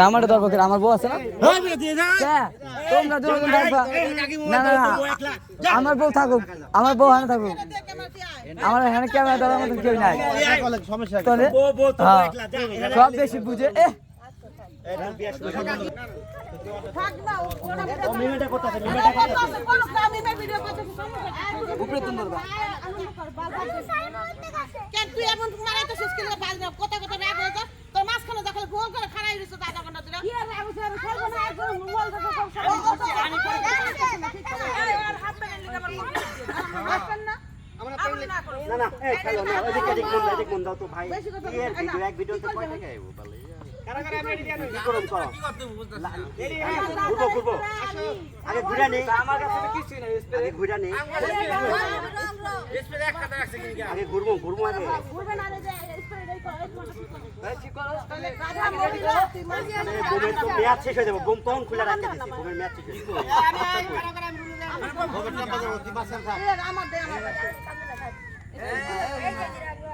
আমার আমার বউ আছে না? তোমরা দুজন না না আমার বউ থাকুক আমার বউ হানে থাকুক। আমার এখানে ক্যামেরা ধরার মতো কেউ নাই। হ্যাঁ, সব বেশি বুঝে এ উপরে তুমি ধরবা। কেন তুই এমন মারাই তো শেষ করে বাজ না কত কত রাগ হয়ে যা তোর মাঝখানে যখন গোল করে খাড়াই রইছো দাদা কোনা দিলা। কি আর রাগ হইছে খাইবো না একদম মোবাইল দেখো সব পানি করে আর হাত ধরে নিতে পারব না। না। না এই খেলো না ওইদিকে এদিক মন এদিক মন দাও তো ভাই এর ভিডিও এক ভিডিওতে কয় টাকা আইবো বলে? কি করুন করো ঘুরবো ঘুরবো। আগে ঘুরে নেই। আমার কাছে কিছুই নাই আগে ঘুরে নেই। আগে ঘুরবো ঘুরবো আগে ঘুরবে না রে যে মানে বোমের তো মেয়াদ শেষ হয়ে যাবে বোম তখন খুলে রাখতে দিছি বোমের মেয়াদ শেষ হয়ে যাবে আমার দে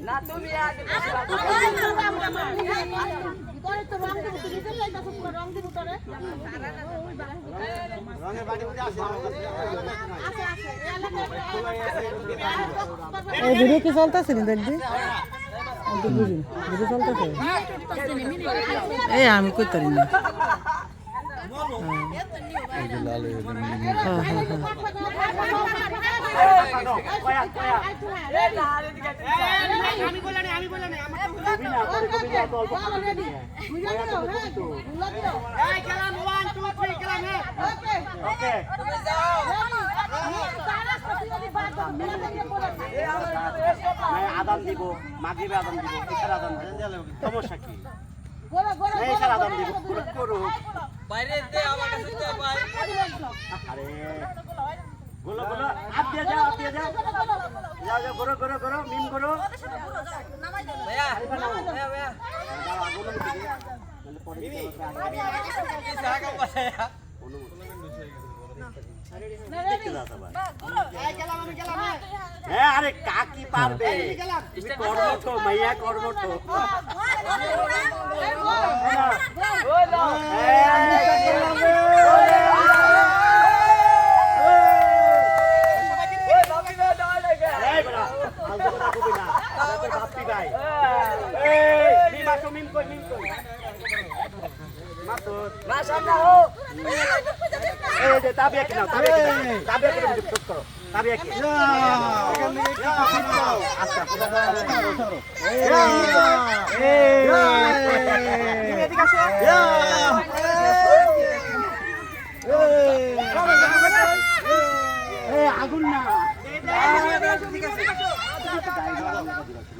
না হ্যাঁ তুমি আগে এই ভিডিও কি চলতেছে নি দেখবি আমি ভিডিও চলতেছে এই আমি না হ্যাঁ হ্যাঁ হ্যাঁ কয়া কয়া আমি বললাম আমি বললাম আমার তো অল্প রেডি বুঝা দিও বুঝা দিও এই খেলাম 1 2 3 খেলাম ওকে ওকে তারা সত্যি বাদ দাও মিলা দিয়ে পড়ে আদান দিব মাগরিবে আদান দিব ইশারা আদান সমস্যা কি বাইরে আরে গোলো গোলো আপ দিয়ে যাও আপ দিয়ে যাও। যাও যাও করো করো করো মিম করো ভাইয়া ভাইয়া হ্যাঁ আরে কাকি পারবে। তুমি কর্মঠ মাইয়া কর্মঠ। ওই ওই ভাবি বে দাও লাগে এই বড়া আলতো কথা কবি না তোর বাপ্পি ভাই এই যে তাবিয়া আচ্ছা আগুন এই। এটা নে। নে এই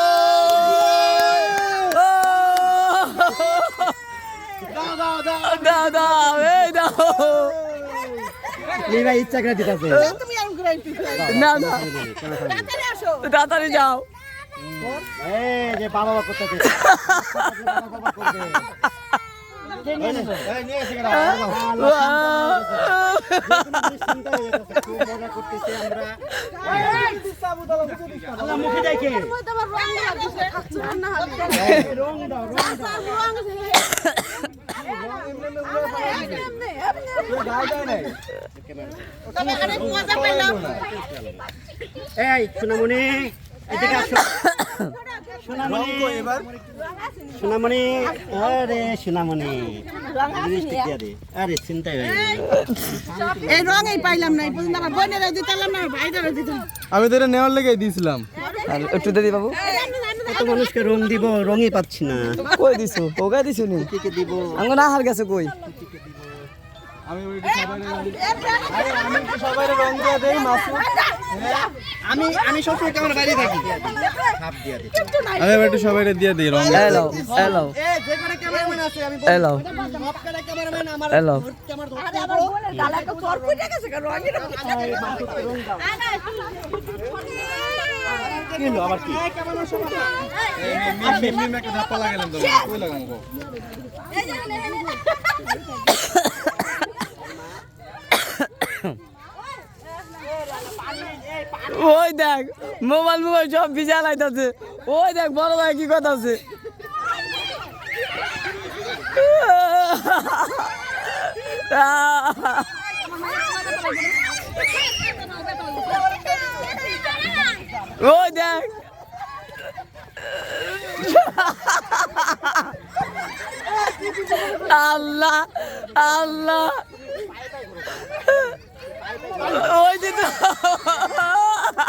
দাও দাও এই দাও লিবা ইচ্ছা করে দিতাছে তুমি এরকম করে না না তাড়াতাড়ি আসো তাড়াতাড়ি যাও এই যে বাবা বাবা করতেছে মুখে দেখে রং দাও রং দাও এই সোনামণি এদিকে আসো। সোনামণি সোনামণি আরে সোনামণি আরে চিন্তাই হয়ে এই রঙই পাইলাম না এই আমার বোনেরা দিতাম না ভাইদেরও দিতাম আমি তো এটা নেওয়ার লেগে দিয়েছিলাম একটু দিদি বাবু। কত মানুষকে রং দিব রঙই পাচ্ছি না। কই দিছো? ওকে দিছো নি? কে দিব? আঙ্গ না হার গেছে কই? সবাই রং দিয়ে দেই মাসু আমি আমি সবসময় ক্যামেরা বাইরে থাকি? হাফ দিয়ে দিই আরে একটু সবাই দিয়ে দিই রং আমি কেন? রঙের কি হলো আবার কি? মিম মিম একটা ধাপ্পা লাগালাম তো কই লাগাম গো এই যে এই যে ওই দেখ, মোবাইল মোবাইল সব ভিজা লাইতাছে ওই দেখ, বড় ভাই কি কথা আছে ওই দেখ। আল্লাহ আল্লাহ। ওই যে তো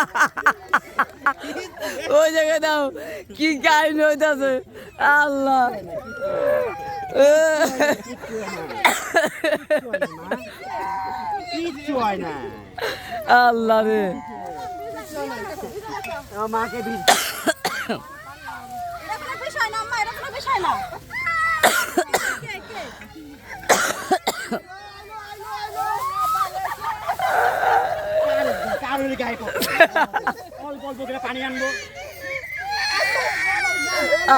ওই জায়গায় দাও কি কাহিনী হইতাছে? আল্লাহ। আল্লাহ রে। মাকে বিষয় না বিষয় না কে কে কারোর গায়ে পড়ে। অল্প অল্প করে পানি আনব।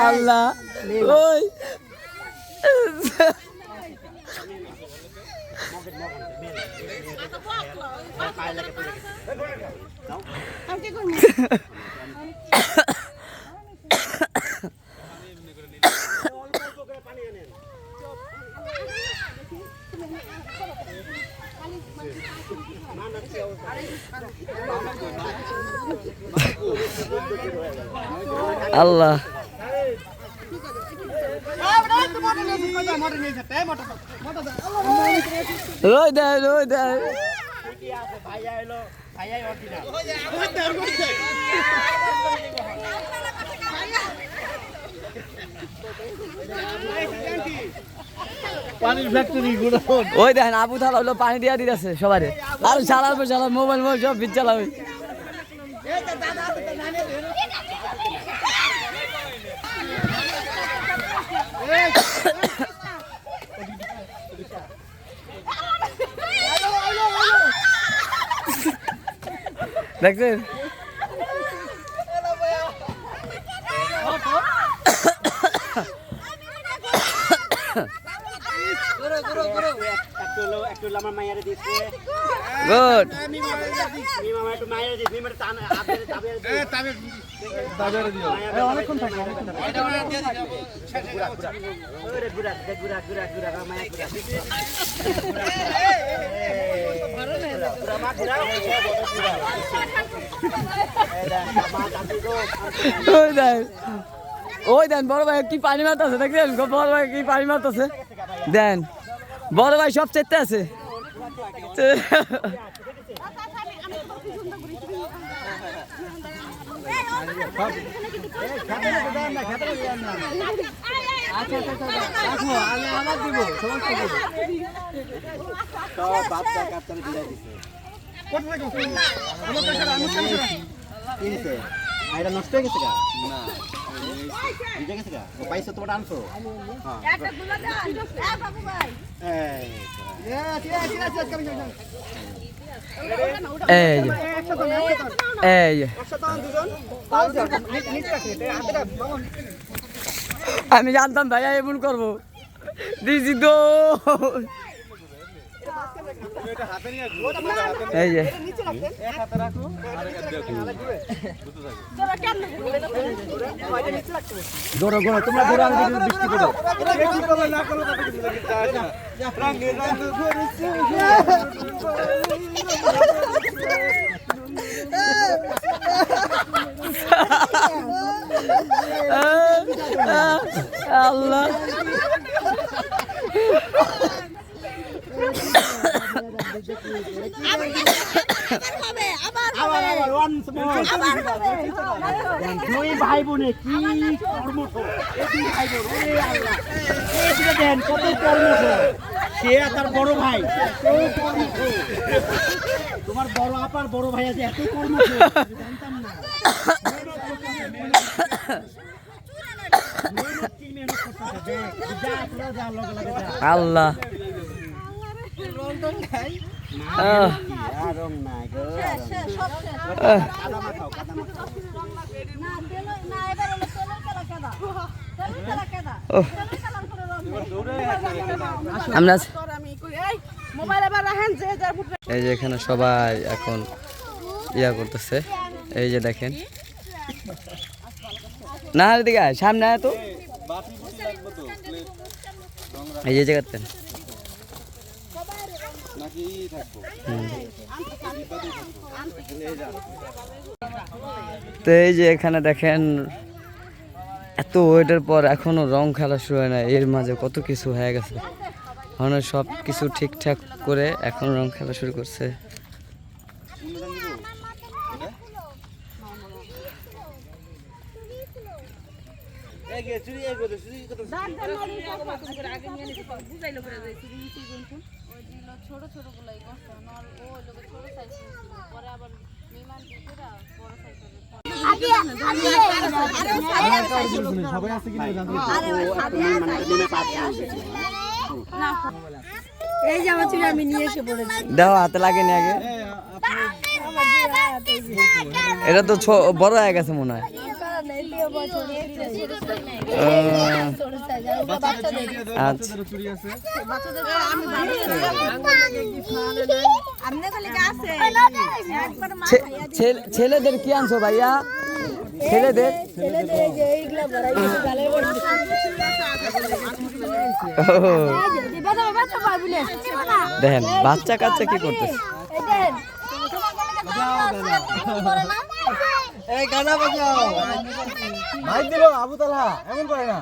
আল্লাহ। ওই। আমি কি করব? আল্লাহ। ভাইয়া এলো ভাইয়া অরিজিনাল ওই দেখেন আবু থালা হলো পানি দিয়া দিতেছে সবারে। আর চালাবে চালাবে মোবাইল মোবাইল সব ভিজ চালাবে দেখছেন একটু হলো একটু হলো আমার মায়ের দিচ্ছে গুড মিমা মামা একটু মায়ের দিচ্ছে মিমার টান আপের তাবের এ তবে বাজারে দিও অনেকক্ষণ থাকে ওরে গুড়া দে গুড়া গুড়া গুড়া মায়া ওই দেন ওই দেন বড় ভাই কি পানি মারতেছে দেখলেন বড় ভাই কি পানি মারতেছে? দেন। বড় ভাই সব চেতে আছে সব বাচ্চা কাচ্চা দিয়ে দিছে কিনছে এটা নষ্ট হয়ে গেছে না ভিজে গেছে পাইছো তোমার আনছো একটা এই। আমি জানতাম ভাইয়া এমন করব। দিদি তো। এই যে। গরো গরো তোমরা গরো আমি বৃষ্টি করো। আল্লাহ। দুই ভাই বোনে কি কর্মঠ ভাই বোন কত কর্মঠ সে আর তার বড় ভাই। তোমার বড় আপার বড় ভাই আছে এত কর্মঠ জানতাম না মেহনত কি মেহনত করতেছে দেখ যা তোরা যা লগে লগে যা আল্লাহ আহ, আমরা এই যে এখানে সবাই এখন ইয়া করতেছে। এই যে দেখেন। না এদিকে সামনে আয় তো। এই যে জায়গাতে তো এই যে এখানে দেখেন এত ওয়েটের পর এখনও রং খেলা শুরু হয় না, এর মাঝে কত কিছু হয়ে গেছে। মানে সব কিছু ঠিকঠাক করে এখন রং খেলা শুরু করছে। ছোট ছোট গুলাই কষ্ট ও ছোট সাইজ পরে আবার বিমান সবাই আছে কিনা এই আমার চুড়ি আমি নিয়ে এসে পড়েছি দেখো হাতে লাগেনি আগে। এটা তো বড় হয়ে গেছে মনে হয়। আচ্ছা। ছেলেদের কি আনছো ভাইয়া? ছেলেদের? দেখেন বাচ্চা কাচ্চা কি করতেছে? এই গানা বাজাও। মাইক দিল আবু তালা এমন করে না।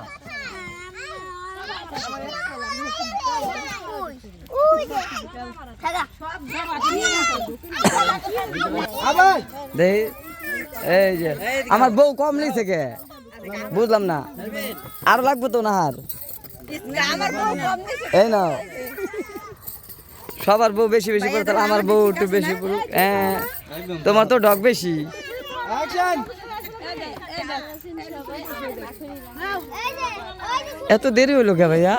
আবার দেখি এই যে আমার বউ কম নিছে কে বুঝলাম না। আর লাগবে তো না আর এই না সবার বউ বেশি বেশি করে তাহলে আমার বউ একটু বেশি করুক। হ্যাঁ তোমার তো ডগ বেশি। এত দেরি হইল কে ভাইয়া?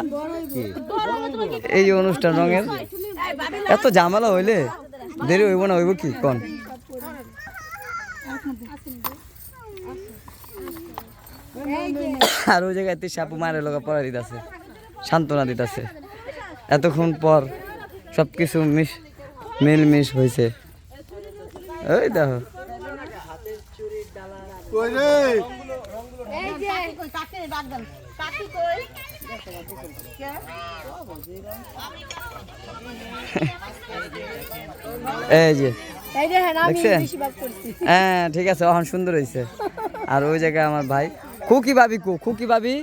এই অনুষ্ঠান রঙের। এত ঝামেলা হইলে দেরি হইব না হইব কি? কন? আর ওই জায়গায় সাপু মায়ের লোক পড়া দিতেছে সান্ত্বনা দিতেছে। এতক্ষণ পর সব কিছু মিশ মিলমিশ হয়েছে ওই দেখো। এই যে কই কাকে ডাক দেন কাকি কই এই যে এই দেখেন আমি দেখছেন? বেশি ভাগ করছি। হ্যাঁ ঠিক আছে অহন সুন্দর হয়েছে আর ওই জায়গায় আমার ভাই খুকি ভাবি কো খুকি ভাবি?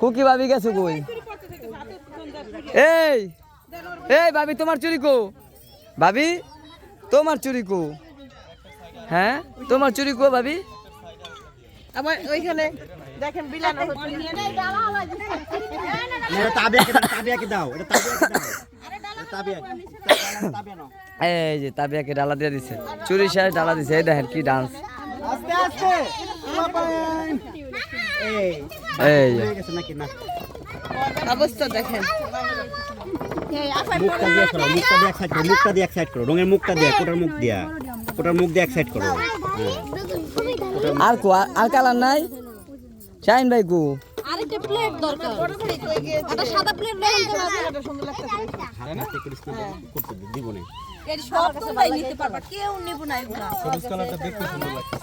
খুকি ভাবি গেছো কই? এই এই ভাবি তোমার চুরি কো। ভাবি তোমার চুরি কো। হ্যাঁ তোমার চুরি কো ভাবি। আমার ওইখানে দেখেন বিলানো হচ্ছে। এটা তাবিয়াকে দাও তাবিয়াকে দাও। এটা তাবিয়াকে দাও এই যে তাবিয়াকে ডালা দিয়ে দিছে। চুরি শেষ ডালা দিছে এই দেখেন কি ডান্স। আস্তে আস্তে। এই। এই যে। গেছে নাকি? না। অবস্থা দেখেন। মুখটা দিয়ে মুখটা দিয়ে এক সাইড করো মুখটা দিয়ে এক সাইড করো রঙের মুখটা দিয়ে কোটার মুখ দিয়া কোটার মুখ দিয়ে এক সাইড করো। আর কালার নাই? শাইন ভাই কো। আরেকটা প্লেট দরকার। একটা সাদা প্লেট নিয়ে আনতে হবে। হাত হাতে করিস না করতে দিব না। এর সব তোমরাই নিতে পারবা কেউ নেব না এগুলা। সবুজ কালারটা দেখতে সুন্দর লাগছে।